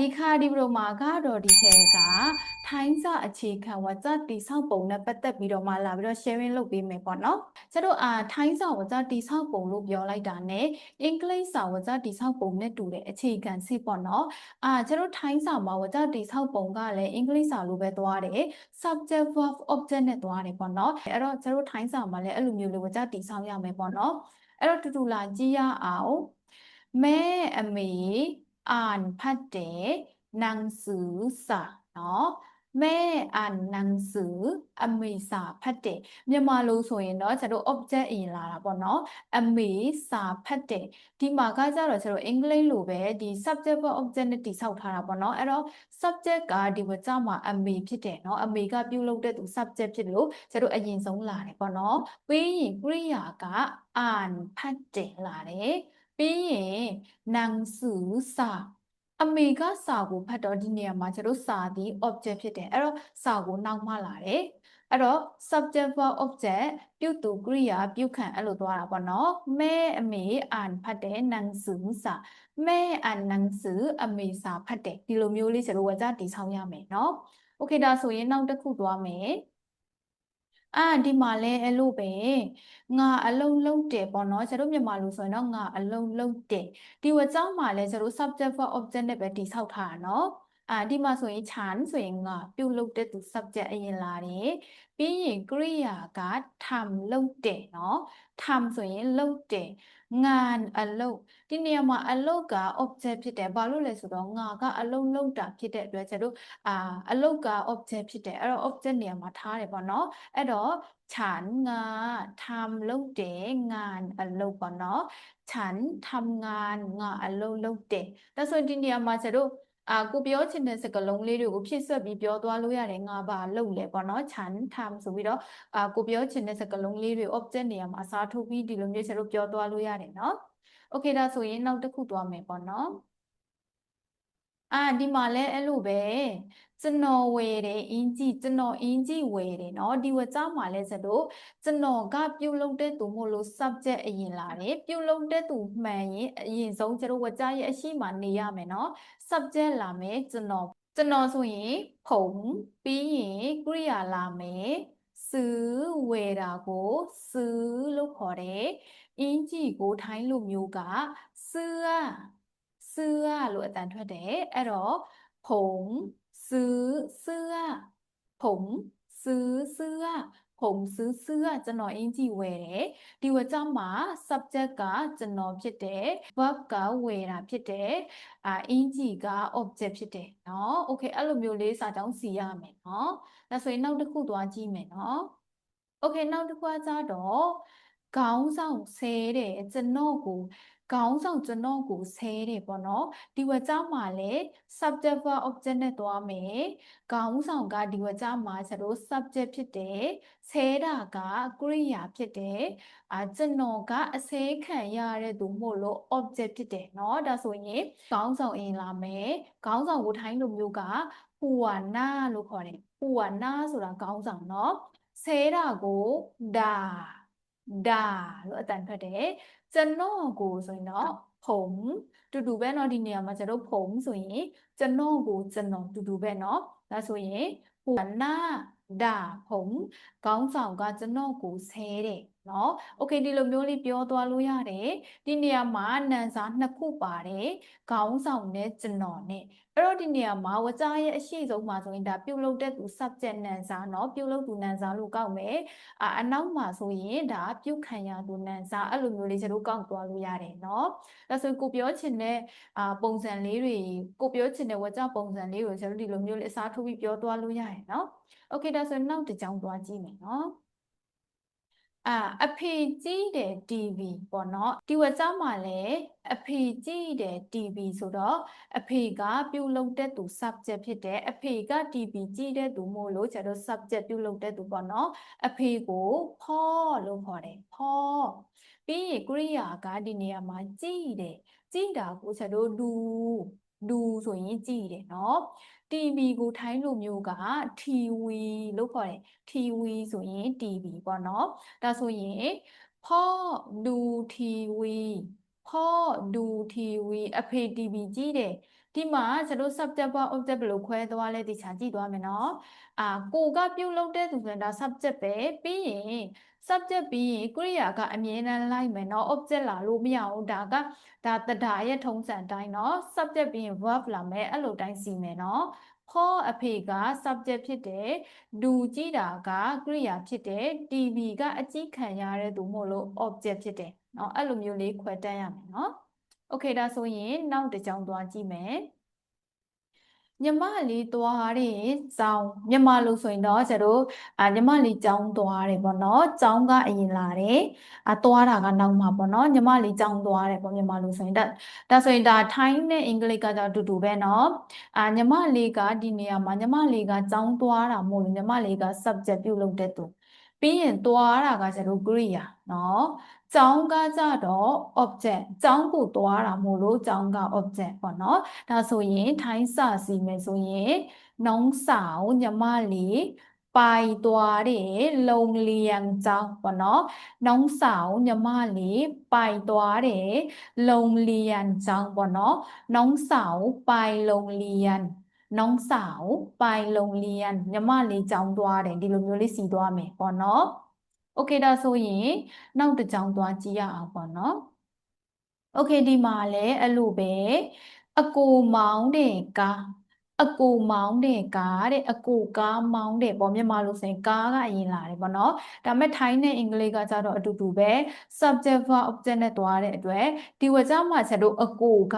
ဒီခါဒီဘရိုမာကတော့ဒီချက်ကထိုင်းစာအခြေခံဝါကျတိဆောက်ပုံနဲ့ပတ်သက်ပြီးတော့မှလာပြီးတော့ sharing လုပ်ပေးမယ်ပေါ့နော်ကျတို့အာထိုင်းစာဝါကျတိဆောက်ပုံလို့ပြောလိုက်တာနဲ့အင်္ဂလိပ်စာဝါကျတိဆောက်ပုံနဲ့တူတဲ့အခြေခံစစ်ပေါ့နော်အာကျတို့ထိုင်းစာမှာဝါကျတိဆောက်ပုံကလည်းအင်္ဂလိပ်စာလိုပဲသွားတယ် subject verb object နဲ့သွားတယ်ပေါ့နော်အဲ့တော့ကျတို့ထိုင်းစာမှာလည်းအဲ့လိုမျိုးလေးဝါကျတိဆောက်ရမယ်ပေါ့နော်အဲ့တော့တူတူလာကြည့်ရအောင်မဲအမေ อ่านพัดเดหนังสือสาเนาะแม่อ่านหนังสืออเมสาพัดเดမြန်မာလို့ဆိုရင်เนาะကျတို့ object အရင်လာတာပေါ့เนาะအမေစာဖတ်တယ်ဒီမှာကကြတော့ကျတို့အင်္ဂလိပ်လိုပဲဒီ subject က object နဲ့တည်ဆောက်ထားတာပေါ့เนาะအဲ့တော့ subject ကဒီဝကြမှာအမေဖြစ်တယ်เนาะအမေကပြုလုပ်တဲ့သူ subject ဖြစ်လို့ကျတို့အရင်ဆုံးလာတယ်ပေါ့เนาะပြီးရင်ကရိယာကอ่านဖတ်တယ်လာတယ် ပြီးရင်နန်စုစာအမေကစာကိုဖတ်တော့ဒီနေရာမှာကျတို့စာဒီ object ဖြစ်တယ်အဲ့တော့စာကိုနောက်မှလာတယ်အဲ့တော့ subject verb object ပြုသူကရိယာပြုခံအဲ့လိုသွားတာပေါ့နော်မဲအမေอ่านဖတ်တယ်နန်စုစာမဲอ่านနန်စုအမေစာဖတ်တယ်ဒီလိုမျိုးလေးကျတို့ဝါကြတည်ဆောင်ရမယ်နော်โอเคဒါဆိုရင်နောက်တစ်ခုသွားမယ် အာဒီမှာလဲအဲ့လိုပဲငါအလုံးလုံးတယ်ပေါ့နော်ကျတို့မြန်မာလိုဆိုရင်တော့ငါအလုံးလုံးတယ်ဒီဝကြောင်းမှာလဲကျတို့ subject for object နဲ့ပဲတိဆောက်ထားတာနော် အာဒီမှာဆိုရင်ခြံဆိုရင်ငါပြုတ်လုပ်တဲ့သူ subject အရင်လာတယ်ပြီးရင်ကရိယာကทำလုပ်တယ်နော်ทำဆိုရင်လုပ်တယ်ငานအလုပ်ဒီနေရာမှာအလုပ်က object ဖြစ်တယ်ဘာလို့လဲဆိုတော့ငါကအလုပ်လုပ်တာဖြစ်တဲ့အတွက်ကျတို့အာအလုပ်က object ဖြစ်တယ်အဲ့တော့ object နေရာမှာထားတယ်ပေါ့နော်အဲ့တော့ฉันงาทำလုပ်တယ်งานအလုပ်ပေါ့နော်ฉันทำงานငါအလုပ်လုပ်တယ်ဒါဆိုဒီနေရာမှာကျတို့ အာကိုပြောချင်တဲ့စကားလုံးလေးတွေကိုဖြည့်ဆွတ်ပြီးပြောသွားလို့ရတယ်ငါဘာလုပ်လဲပေါ့နော်ฉันทำဆိုပြီးတော့အာကိုပြောချင်တဲ့စကားလုံးလေးတွေ object နေရာမှာအစားထိုးပြီးဒီလိုမျိုးကျတို့ပြောသွားလို့ရတယ်နော်โอเคဒါဆိုရင်နောက်တစ်ခုသွားမယ်ပေါ့နော်အာဒီမှာလဲအဲ့လိုပဲ ကျွန်တော်ဝယ်တယ်အင်ဂျီကျွန်တော်အင်ဂျီဝယ်တယ်เนาะဒီဝကြမှာလဲဆိုတော့ကျွန်တော်ကပြုတ်လုပ်တဲ့သူမို့လို့ subject အရင်လာတယ်ပြုတ်လုပ်တဲ့သူမှန်ရင်အရင်ဆုံးကျတို့ဝကြရဲ့အရှိမနေရမယ်เนาะ subject လာမယ်ကျွန်တော်ကျွန်တော်ဆိုရင်ဖုံပြီးရင်ကရိယာလာမယ်ซื้อဝယ်တာကိုซื้อလို့ခေါ်တယ်အင်ဂျီကိုထိုင်းလူမျိုးကซื้อซื้อလို့အတန်ထွက်တယ်အဲ့တော့ผง ซื้อเสื้อผมซื้อเสื้อผมซื้อเสื้อကျွန်တော်အင်ဂျီဝယ်တယ်ဒီဝကြမှာ subject ကကျွန်တော်ဖြစ်တယ် verb ကဝယ်တာဖြစ်တယ်အာအင်ဂျီက object ဖြစ်တယ်เนาะ okay အဲ့လိုမျိုးလေးစာကြောင်းစီရမယ်เนาะဒါဆိုရင်နောက်တစ်ခုသွားကြည့်မယ်เนาะ okay နောက်တစ်ခုကကြတော့ခေါင်းဆောင်ဆဲတယ်ကျွန်တော်ကို ခေါင်းဆောင်ကျွန်တော်ကိုဆဲတယ်ပေါ့နော်ဒီဝကြမှာလဲ subject verb object နဲ့သွားမယ်ခေါင်းဆောင်ကဒီဝကြမှာကျတော့ subject ဖြစ်တယ်ဆဲတာကကရိယာဖြစ်တယ်အာကျွန်တော်ကအဆဲခံရတဲ့သူမို့လို့ object ဖြစ်တယ်เนาะဒါဆိုရင်ခေါင်းဆောင်အရင်လာမယ်ခေါင်းဆောင်ကိုထိုင်းလိုမျိုးကဟူဝါနာလို့ခေါ်တယ်ဟူဝါနာဆိုတာခေါင်းဆောင်เนาะဆဲတာကိုဒါဒါလို့အတန်ထွက်တယ် ကျွန်တော်ကိုဆိုရင်တော့ผมတူတူပဲเนาะဒီနေရာမှာကျွန်တော်ผมဆိုရင်ကျွန်တော်ကိုကျွန်တော်တူတူပဲเนาะဒါဆိုရင်ဟိုနာဒါผมခေါင်းဆောင်ကကျွန်တော်ကိုဆဲတ ယ်เนาะโอเคဒီလိုမျိုးလေးပြောသွားလို့ရတယ်ဒီနေရာမှာနန်စာနှစ်ခုပါတယ်ခေါင်းဆောင်နဲ့ကျွန်တော်နဲ့အဲ့တော့ဒီနေရာမှာဝကြရဲ့အရှိဆုံးမှာဆိုရင်ဒါပြုတ်လုပ်တဲ့သူ subject နန်စာเนาะပြုတ်လုပ်သူနန်စာလို့ကောက်မယ်အာအနောက်မှာဆိုရင်ဒါပြုတ်ခံရသူနန်စာအဲ့လိုမျိုးလေးကျတို့ကောက်သွားလို့ရတယ်เนาะဒါဆိုကိုပြောချင်တဲ့အာပုံစံလေးတွေကိုပြောချင်တဲ့ဝကြပုံစံလေးကိုကျတို့ဒီလိုမျိုးလေးအစားထိုးပြီးပြောသွားလို့ရတယ်เนาะโอเคဒါဆိုနောက်တစ်ကြောင်းသွားကြည့်မယ်เนาะ အာအဖေကြည့်တယ် TV ပေါ့နော်ဒီဝက်ကြောင်းမှာလည်းအဖေကြည့်တယ် TV ဆိုတော့အဖေကပြုလုပ်တဲ့သူ subject ဖြစ်တယ်အဖေက TV ကြည့်တဲ့သူမို့လို့ကျတော့ subject ပြုလုပ်တဲ့သူပေါ့နော်အဖေကိုဖောလို့ခေါ်တယ်ဖောပြီးရင်ကရိယာကဒီနေရာမှာကြည့်တယ်ကြည့်တာကိုကျတော့လူလူဆိုရင်ကြည့်တယ်နော် TB ကိုထိုင်းလိုမျိုးက TW လို့ခေါ်တယ် TW ဆိုရင် TB ပေါ့နော်ဒါဆိုရင်ဖော့ဒူ TW ဖော့ဒူ TW အဖေ TB ကြီးတယ်ဒီမှာကျွန်တော် subject ဘာ object ဘယ်လိုခွဲသွားလဲဒီချာကြည့်သွားမယ်နော်အာကိုကပြုတ်လောက်တဲ့သူဆိုရင်ဒါ subject ပဲပြီးရင် subject ပြီးရင်ကိရိယာကအမြဲတမ်းလိုက်မယ်နော် object လာလို့မရဘူးဒါကဒါတဒါရဲ့ထုံးစံတိုင်းနော် subject ပြီးရင် verb လာမယ်အဲ့လိုတိုင်းစီမယ်နော်ခေါ်အဖေက subject ဖြစ်တယ်လူကြည့်တာကကိရိယာဖြစ်တယ် TV ကအကြည့်ခံရတဲ့သူမို့လို့ object ဖြစ်တယ်เนาะအဲ့လိုမျိုးလေးခွဲတမ်းရမယ်เนาะโอเคဒါဆိုရင်နောက်တစ်ကြောင်းသွားကြည့်မယ် ညီမလေးသွားတဲ့ကျောင်းမြန်မာလို့ဆိုရင်တော့ကျတို့အာညီမလေးကျောင်းသွားတယ်ပေါ့နော်ကျောင်းကအရင်လာတယ်အာသွားတာကနောက်မှာပေါ့နော်ညီမလေးကျောင်းသွားတယ်ပေါ့မြန်မာလို့ဆိုရင်ဒါဒါဆိုရင်ဒါထိုင်းနဲ့အင်္ဂလိပ်ကတော့အတူတူပဲနော်အာညီမလေးကဒီနေရာမှာညီမလေးကကျောင်းသွားတာမို့လို့ညီမလေးက subject ပြုလုပ်တဲ့သူပြီးရင်သွားတာကကျတို့ကရိယာနော် ကျောင်းကကြတော့ object ကျောင်းကိုသွားတာမို့လို့ကျောင်းက object ပေါ့နော်ဒါဆိုရင်ထိုင်းစာစီမယ်ဆိုရင်น้องสาวညီမလေးไปသွားတယ်โรงเรียนကျောင်းပေါ့နော်น้องสาวညီမလေးไปသွားတယ်โรงเรียนကျောင်းပေါ့နော်น้องสาวไปโรงเรียนน้องสาวไปโรงเรียนညီမလေးကျောင်းသွားတယ်ဒီလိုမျိုးလေးစီသွားမယ်ပေါ့နော် โอเคဒါဆိုရင်နောက်တစ်ကြောင်းသွားကြည့်ရအောင်ပေါ့နော်โอเคဒီမှာလည်းအဲ့လိုပဲအကိုမောင်းတဲ့ကားအကိုမောင်းတဲ့ကားတဲ့အကိုကားမောင်းတဲ့ပေါ့မြန်မာလိုဆိုရင်ကားကအရင်လာတယ်ပေါ့နော်ဒါပေမဲ့ထိုင်းနဲ့အင်္ဂလိပ်ကကြတော့အတူတူပဲ subject verb object နဲ့တွားတဲ့အတွက်ဒီဝါကျမှချက်တို့အကိုက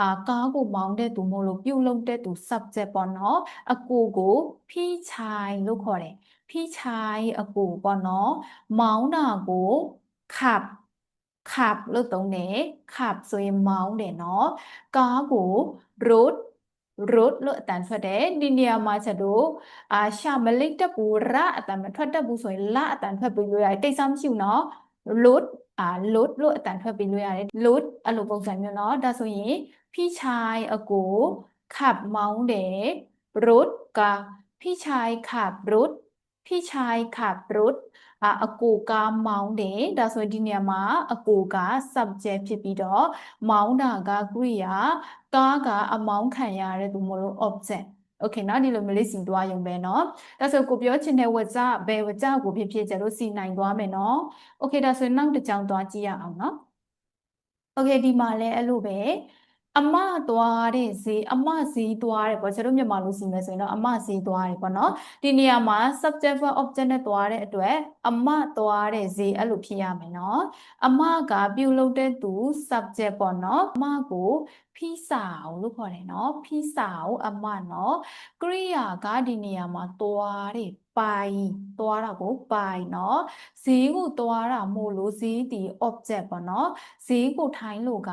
အာကားကိုမောင်းတဲ့သူမို့လို့ပြုတ်လုပ်တဲ့သူ subject ပေါ့နော်အကိုကိုဖီးချိုင်လို့ခေါ်တယ် พี่ชายอากูก่อนเนเมาหน้ากูขับขับรถตรงไหนขับสวยเมาเด่เนาะกากูรุดรุดเลือกตันฟเดดินเดียมาจะดูอาชามลิกตะปูระตันมันทอดตะปูสวยละตันเพื่อไปอยู่ไหนเต้ซ้ำชิวเนาะรุดอ่ารุดลุตันเพื่อไปอยู่ไหนรุดอารมณ์ปงสันอยู่เนาะดาสุยพี่ชายอากูขับเมาเดรุดกัพี่ชายขับรุด พี่ชายขับ road အာအကိုကားမောင်းတယ်ဒါဆိုရင်ဒီနေရာမှာအကိုက subject ဖြစ်ပြီးတော့မောင်းတာကကရိယာကားကအမောင်းခံရတဲ့သူမလို့ object โอเคเนาะဒီလိုမျိုးလေးစီသွားရုံပဲเนาะဒါဆိုကိုပြောချင်တဲ့ဝကြဘယ်ဝကြကိုဖြစ်ဖြစ်ကျတော့စီနိုင်သွားမယ်เนาะโอเคဒါဆိုနောက်တစ်ကြောင်းသွားကြည့်ရအောင်เนาะโอเคဒီမှာလည်းအဲ့လိုပဲ အမသွားတဲ့ဈေးအမဈေးသွားတယ်ပေါ့ကျွန်တော်မြန်မာလိုစီမယ်ဆိုရင်တော့အမဈေးသွားတယ်ပေါ့နော်ဒီနေရာမှာ subject verb object နဲ့သွားတဲ့အတွက်အမသွားတဲ့ဈေးအဲ့လိုဖြစ်ရမယ်နော်အမကပြုလုပ်တဲ့သူ subject ပေါ့နော်အမကိုဖီးစာလို့ခေါ်တယ်နော်ဖီးစာကိုအမနော်ကရိယာကဒီနေရာမှာသွားတယ် ပိုင်သွားတာကိုပိုင်เนาะဈေးကိုသွားတာမို့လို့ဈေးဒီ object ပေါ့เนาะဈေးကိုထိုင်းလို့က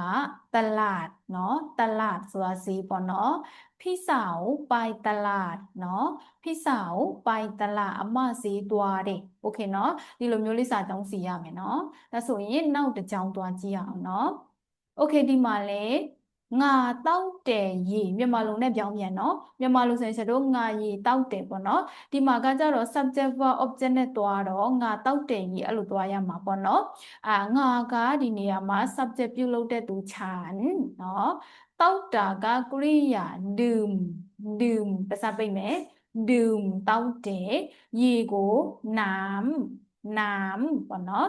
ตลาดเนาะตลาดဆိုတာဈေးပေါ့เนาะဖိစာကိုပိုင်ตลาดเนาะဖိစာကိုပိုင်ตลาดအမဈေးသွားတယ်โอเคเนาะဒီလိုမျိုးလေးစာကြောင်းစီရမယ်เนาะဒါဆိုရင်နောက်တစ်ကြောင်းသွားကြည့်ရအောင်เนาะโอเคဒီမှာလေ ငါတောက်တယ်ရေမြန်မာလိုနဲ့ပြောင်းပြန်เนาะမြန်မာလိုဆိုရင်ကျွန်တော်ငါရေတောက်တယ်ပေါ့เนาะဒီမှာကကြတော့ subject verb object နဲ့တွားတော့ငါတောက်တယ်ရေအဲ့လိုတွားရမှာပေါ့เนาะအာငါကဒီနေရာမှာ subject ပြုလုပ်တဲ့သူခြံเนาะတောက်တာကကရိယာดื่มดื่มပစပိတ်မယ်ดื่มတောက်တယ်ရေကိုน้ำน้ำပေါ့เนาะ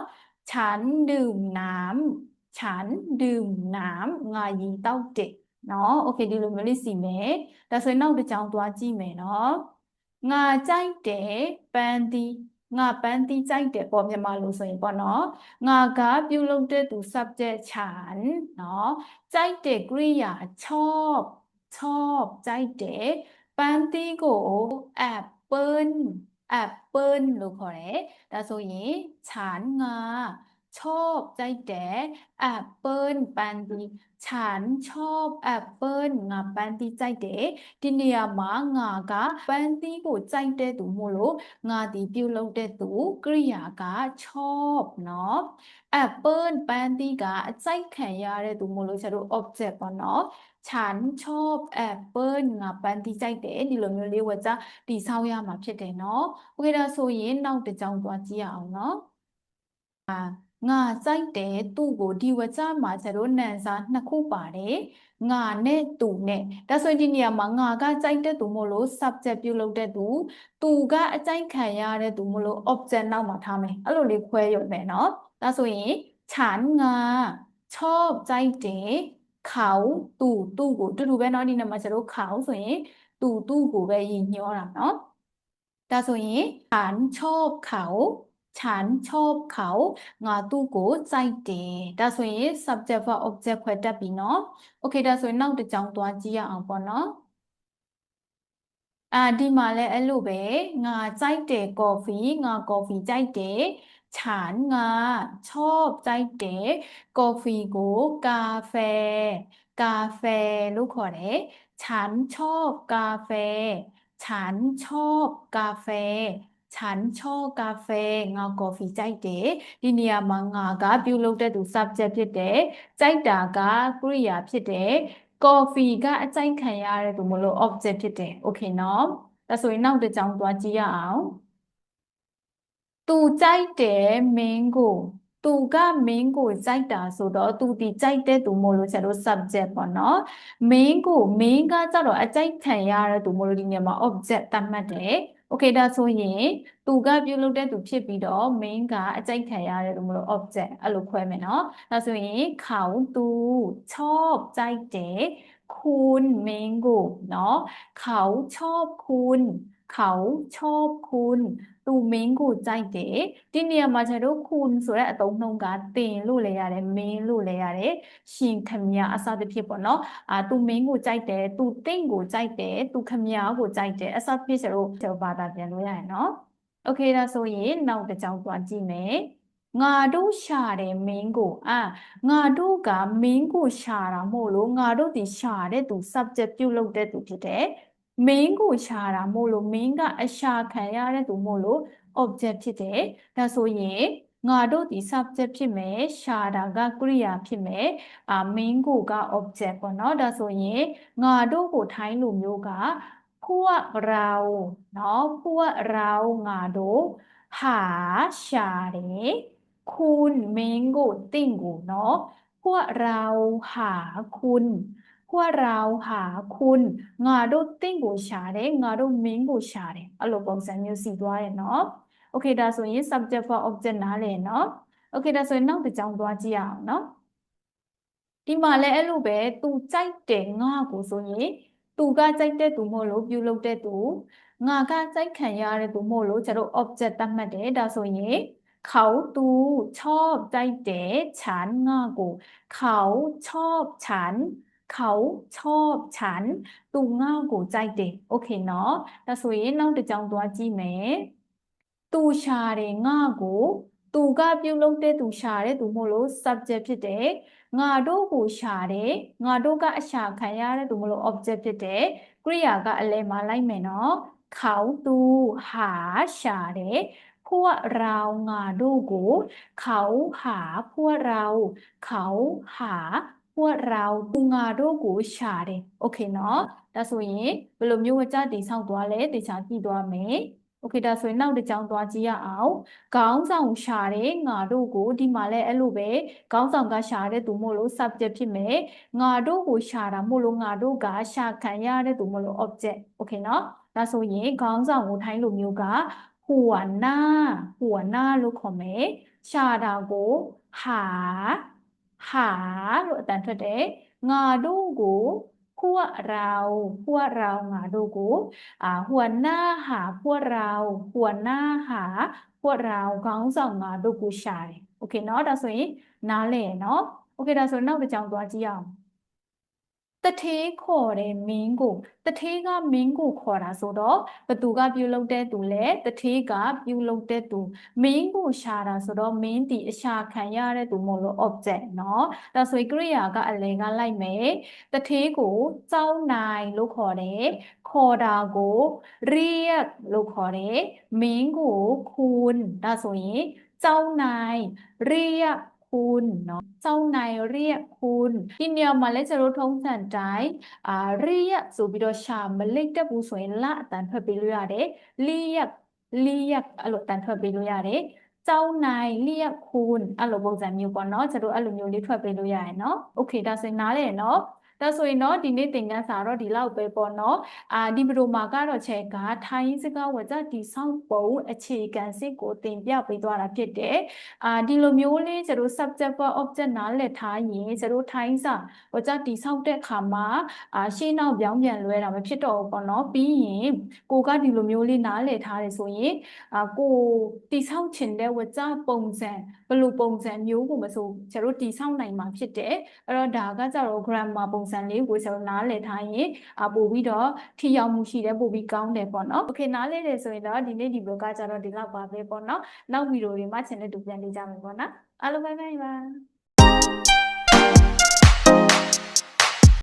ฉันดื่มน้ำ ฉันดื่มน้ำငါရီတောက်တယ်เนาะโอเคဒီလိုမျိုးလေးစီမယ်ဒါဆိုရင်နောက်တစ်ကြောင်းသွားကြည့်မယ်เนาะငါကြိုက်တယ်ပန်းသီးငါပန်းသီးကြိုက်တယ်ပေါ့မြန်မာလိုဆိုရင်ပေါ့နော်ငါကပြုလုပ်တဲ့သူ subject ฉันเนาะကြိုက်တယ်ကရိယာชอบชอบကြိုက်တယ်ပန်းသီးကို apple apple လို့ခေါ်တယ်ဒါဆိုရင်ฉันငါ ชอบใจแต่แอปเปิลปันดีฉันชอบแอปเปิลငါပန်းတီးကြိုက်တယ်ဒီနေရာမှာငါကပန်းတီးကိုကြိုက်တဲ့သူမို့လို့ငါဒီပြုလုပ်တဲ့သူကရိယာကชอบเนาะแอปเปิลပန်းတီးကအကြိုက်ခံရတဲ့သူမို့လို့ကျတို့ object ပေါ့เนาะฉันชอบแอปเปิลငါပန်းတီးကြိုက်တယ်ဒီလိုမျိုးလေးဝကြတိဆောက်ရမှာဖြစ်တယ်เนาะโอเคဒါဆိုရင်နောက်တစ်ကြောင်းသွားကြည့်ရအောင်เนาะအာ ငါကြိုက်တယ်သူ့ကိုဒီဝကြမှာကျတော့နန်စာနှစ်ခုပါတယ်ငါနဲ့သူနဲ့ဒါဆိုရင်ဒီနေရာမှာငါကကြိုက်တဲ့သူမို့လို့ subject ပြုလုပ်တဲ့သူသူကအကြိုက်ခံရတဲ့သူမို့လို့ object နောက်မှာထားမယ်အဲ့လိုလေးခွဲရုံပဲเนาะဒါဆိုရင်ฉันငါชอบကြိုက်တယ်เขาသူသူ့ကိုတူတူပဲเนาะဒီနေရာမှာကျတော့เขาဆိုရင်သူသူ့ကိုပဲရည်ညွှန်းတာเนาะဒါဆိုရင်ฉันชอบเขา ฉันชอบเขาငါသူ့ကိုကြိုက်တယ်ဒါဆိုရင် subject verb object ခွဲတတ်ပြီเนาะ okay ဒါဆိုရင်နောက်တစ်ကြောင်းသွားကြည့်ရအောင်ပေါ့เนาะအာဒီမှာလည်းအဲ့လိုပဲငါကြိုက်တယ်ကော်ဖီငါကော်ဖီကြိုက်တယ်ฉันငါชอบကြိုက်တယ်ကော်ဖီကိုကာเฟကာเฟလို့ခေါ်တယ်ฉันชอบกาแฟฉันชอบกาแฟ ฉันชอบกาแฟငါကော်ဖီကြိုက်တယ်ဒီနေရာမှာငါကပြုလုပ်တဲ့သူ subject ဖြစ်တယ်ကြိုက်တာကကရိယာဖြစ်တယ်ကော်ဖီကအကြိုက်ခံရတဲ့သူမလို့ object ဖြစ်တယ် okay နော်ဒါဆိုရင်နောက်တစ်ကြောင်းသွားကြည့်ရအောင်သူကြိုက်တယ်မင်းကိုသူကမင်းကိုကြိုက်တာဆိုတော့သူဒီကြိုက်တဲ့သူမို့လို့ကျွန်တော် subject ပေါ့နော်မင်းကိုမင်းကကြတော့အကြိုက်ခံရတဲ့သူမို့လို့ဒီနေရာမှာ object သတ်မှတ်တယ် โอเคဒါဆိုရင်သူကပြုလုပ်တဲ့သူဖြစ်ပြီးတော့ main ကအကြိုက်ခံရတယ်လို့မလို့ object အဲ့လိုခွဲမယ်เนาะဒါဆိုရင်เขาသူชอบကြိုက်တယ်คุณเมงကိုเนาะเขาชอบคุณ เขาชอบคุณသူမင်းကိုကြိုက်တယ်ဒီနေရာမှာကျွန်တော်คุณဆိုတဲ့အသုံးနှုန်းကတင်လို့လည်းရတယ်မင်းလို့လည်းရတယ်ရှင်ခမအစသဖြင့်ပေါ့နော်အာသူမင်းကိုကြိုက်တယ်သူတင့်ကိုကြိုက်တယ်သူခမကိုကြိုက်တယ်အစသဖြင့်ကျွန်တော်ကျွန်တော်ဘာသာပြန်လို့ရရင်နော်โอเคဒါဆိုရင်နောက်တစ်ကြောင်းသွားကြည့်မယ်ငါတို့ရှာတယ်မင်းကိုအာငါတို့ကမင်းကိုရှာတာမို့လို့ငါတို့ဒီရှာတဲ့သူ subject ပြုလုပ်တဲ့သူဖြစ်တယ် မင်းကိုရှာတာမို့လို့မင်းကအရှာခံရတဲ့သူမို့လို့ object ဖြစ်တယ်ဒါဆိုရင်ငါတို့ဒီ subject ဖြစ်မယ်ရှာတာကကရိယာဖြစ်မယ်အာမင်းကိုက object ပေါ့နော်ဒါဆိုရင်ငါတို့ကိုထိုင်းလူမျိုးကพวกเราเนาะพวกเรางาโดหาชาเดคุณเมงโกติงโกเนาะพวกเราหาคุณ พวกเราหาคุณငါတို့တင့်ကိုရှာတယ်ငါတို့မင်းကိုရှာတယ်အဲ့လိုပုံစံမျိုးစီသွားတယ်เนาะ okay ဒါဆိုရင် subject for object နားလည်เนาะ okay ဒါဆိုရင်နောက်တစ်ကြောင်းသွားကြည့်ရအောင်เนาะဒီမှာလည်းအဲ့လိုပဲသူကြိုက်တယ်ငါကိုဆိုရင်သူကကြိုက်တဲ့သူမို့လို့ပြုလုပ်တဲ့သူငါကကြိုက်ခံရတဲ့သူမို့လို့ကျတော့ object သတ်မှတ်တယ်ဒါဆိုရင်เขาตูชอบใจเด๋ฉันငါကိုเขาชอบฉัน เขาชอบฉันသူငါကိုကြိုက်တယ်โอเคเนาะဒါဆိုရင်နောက်တစ်ကြောင်းသွားကြည့်မယ်သူရှာတယ်ငါကိုသူကပြုလုပ်တဲ့သူရှာတယ်သူမို့လို့ subject ဖြစ်တယ်ငါတို့ကိုရှာတယ်ငါတို့ကအရှာခံရတဲ့သူမို့လို့ object ဖြစ်တယ်ကရိယာကအလယ်မှာလိုက်မယ်နော်เขาตูหาရှာတယ်พวกเรางาดูกูเขาหาพวกเราเขาหา พวกเราသူငါတို့ကိုရှာတယ်โอเคเนาะဒါဆိုရင်ဘယ်လိုမျိုးဝကြတည်ဆောက်သွားလဲတေချာကြည့်သွားမယ်โอเคဒါဆိုရင်နောက်တစ်ကြောင်းသွားကြည့်ရအောင်ခေါင်းဆောင်ရှာတယ်ငါတို့ကိုဒီမှာလည်းအဲ့လိုပဲခေါင်းဆောင်ကရှာတဲ့သူမို့လို့ subject ဖြစ်မယ်ငါတို့ကိုရှာတာမို့လို့ငါတို့ကရှာခံရတဲ့သူမို့လို့ object โอเคเนาะဒါဆိုရင်ခေါင်းဆောင်ကိုထိုင်းလိုမျိုးကหัวหน้า หัวหน้าလို့ခေါ်မယ်ရှာတာကိုห าหาလို့အတန်ထွက်တယ်ငါတို့ကိုพวกเราพวกเรางาดูกูอ่าหัวหน้าหาพวกเราหัวหน้าหาพวกเราခေါင်းဆောင်ငါတို့ကိုရှာတယ်โอเคเนาะဒါဆိုရင်နားလဲเนาะโอเคဒါဆိုနောက်တစ်ကြောင်းသွားကြည့်အောင် တထေးခေါ်တယ်မင်းကိုတထေးကမင်းကိုခေါ်တာဆိုတော့ဘသူကပြုလုပ်တဲ့သူလဲတထေးကပြုလုပ်တဲ့သူမင်းကိုရှာတာဆိုတော့မင်းဒီအရှာခံရတဲ့သူမို့လို့ object เนาะဒါဆိုရင်ကရိယာကအလယ်ကလိုက်မယ်တထေးကိုစောင်းနိုင်လို့ခေါ်တယ်ခေါ်တာကိုรียกလို့ခေါ်တယ်မင်းကိုคุณဒါဆိုရင်စောင်းနိုင်รียก คุณเนาะเจ้านายเรียกคุณဒီနေရာမှာလည်းကျွန်တော်ထုံးစံတိုင်းအာรียกဆိုပြီးတော့ရှာမလိတ်တက်ဘူးဆိုရင်လအတန်ထွက်ပေးလို့ရတယ်รียกรียกအဲ့လိုအတန်ထွက်ပေးလို့ရတယ် စောင်းနိုင်လျက်ခွန်းအဲ့လိုပုံစံမျိုးပေါ့နော်ကျွန်တော်အဲ့လိုမျိုးလေးထွက်ပေးလို့ရရင်နော်โอเคဒါဆိုရင်နားလဲနော် ဒါဆိုရင်တော့ဒီနေ့သင်ခန်းစာတော့ဒီလောက်ပဲပေါ့နော်အာဒီဗီဒီယိုမှာကတော့ချက်ကထိုင်းစကားဝကြဒီဆောင်ပုံအခြေခံစစ်ကိုသင်ပြပေးသွားတာဖြစ်တယ်အာဒီလိုမျိုးလေးကျွန်တော် subject for object နားလည်ထားရင်ကျွန်တော်ထိုင်းစာဝကြဒီဆောင်တဲ့ခါမှာအာရှင်းနောက်ပြောင်းပြန်လွဲတာမဖြစ်တော့ဘူးပေါ့နော်ပြီးရင်ကိုကဒီလိုမျိုးလေးနားလည်ထားတယ်ဆိုရင်အာကိုတိဆောက်ချင်တဲ့ဝကြပုံစံဘယ်လိုပုံစံမျိုးကိုမဆိုကျွန်တော်တိဆောက်နိုင်မှာဖြစ်တယ်အဲ့တော့ဒါကကြတော့ grammar ပုံစံလေးကိုကျွန်တော်နားလည်ထားရင်အပို့ပြီးတော့ထိရောက်မှုရှိတယ်ပို့ပြီးကောင်းတယ်ပေါ့နော်။ Okay နားလည်တယ်ဆိုရင်တော့ဒီနေ့ဒီ blog ကကြတော့ဒီလောက်ပါပဲပေါ့နော်။နောက်ဗီဒီယိုတွေမှာ channel တူပြန်လေးကြမယ်ပေါ့နော်။အားလုံးပဲပဲပါ။